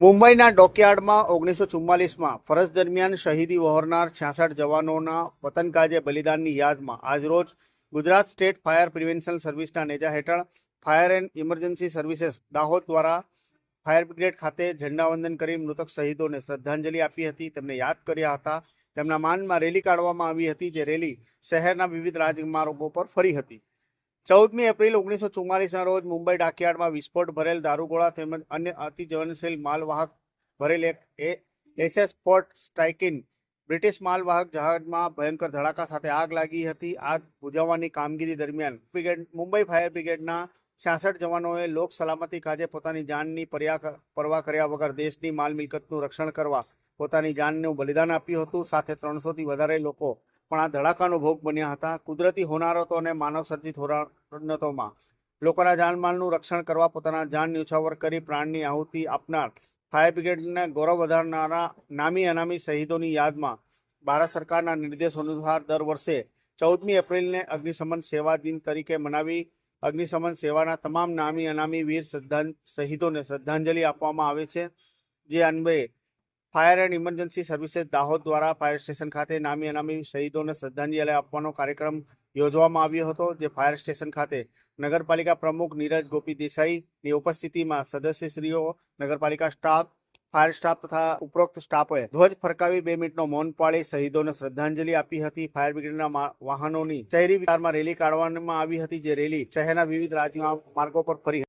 મુંબઈના ડોકયાર્ડમાં ઓગણીસો ચુમ્માલીસમાં ફરજ દરમિયાન શહીદી વહોરનાર છ્યાસઠ જવાનોના વતન કાજે બલિદાનની યાદમાં આજરોજ ગુજરાત સ્ટેટ ફાયર પ્રિવેન્શન સર્વિસના નેજા હેઠળ fire and emergency services Dahod દ્વારા ફાયર બ્રિગેડ ખાતે ઝંડાવંદન કરી મૃતક શહીદોને શ્રદ્ધાંજલિ આપી હતી. તેમને યાદ કર્યા હતા. તેમના માનમાં રેલી કાઢવામાં આવી હતી, જે રેલી શહેરના વિવિધ રાજમાર્ગો પર ફરી હતી. ચૌદમી એપ્રિલ ઓગણીસો ચુમ્માલીસના રોજ મુંબઈ ડાકયાર્ડમાં વિસ્ફોટ ભરેલ દારૂગોળા તેમજ અન્ય અતિજવનશીલ માલવાહક ભરેલ એક એસએસ ફોર્ટ સ્ટ્રાઇકિન બ્રિટિશ માલવાહક જહાજમાં ભયંકર ધડાકા સાથે આગ લાગી હતી. આગ બુઝાવવાની કામગીરી દરમિયાન બ્રિગેડ મુંબઈ ફાયર બ્રિગેડના છ્યાસઠ જવાનોએ લોક સલામતી કાજે પોતાની જાનની પરવા કર્યા વગર દેશની માલ મિલકતનું રક્ષણ કરવા પોતાની જાનનું બલિદાન આપ્યું હતું. સાથે ત્રણસોથી વધારે લોકો પણ આ ધડાકાનો ભોગ બન્યા હતા. કુદરતી હોનારતો અને માનવસર્જિત હોનારતોમાં લોકોના જાનમાલનું રક્ષણ કરવા પોતાના જાન ન્યુછાવર કરી પ્રાણની આહુતિ આપનાર ફાયર બ્રિગેડને ગૌરવ વધારનારા નામી અનામી શહીદોની યાદમાં ભારત સરકારના નિર્દેશ અનુસાર દર વર્ષે ચૌદમી એપ્રિલને અગ્નિશમન સેવા દિન તરીકે મનાવી અગ્નિશમન સેવાના તમામ નામી અનામી વીર શ્રદ્ધાં, શહીદોને શ્રદ્ધાંજલિ આપવામાં આવે છે. જે અન્વયે fire and emergency services Dahod દ્વારા ફાયર સ્ટેશન ખાતે નામી અનામી શહીદોને શ્રદ્ધાંજલિ આપવાનો કાર્યક્રમ યોજવામાં આવ્યો હતો, જે ફાયર સ્ટેશન ખાતે નગરપાલિકા પ્રમુખ નીરજ ગોપી દેસાઈની ઉપસ્થિતિમાં સદસ્યશ્રીઓ, નગરપાલિકા સ્ટાફ ફાયર સ્ટાફ તથા ઉપરોક્ત સ્ટાફોએ ધ્વજ ફરકાવી બે મિનિટનો મૌન પાળી શહીદોને શ્રદ્ધાંજલિ આપી હતી. ફાયર બ્રિગેડના વાહનોની શહેરી વિસ્તારમાં રેલી કાઢવામાં આવી હતી, જે રેલી શહેરના વિવિધ રાજમાર્ગો પર ફરી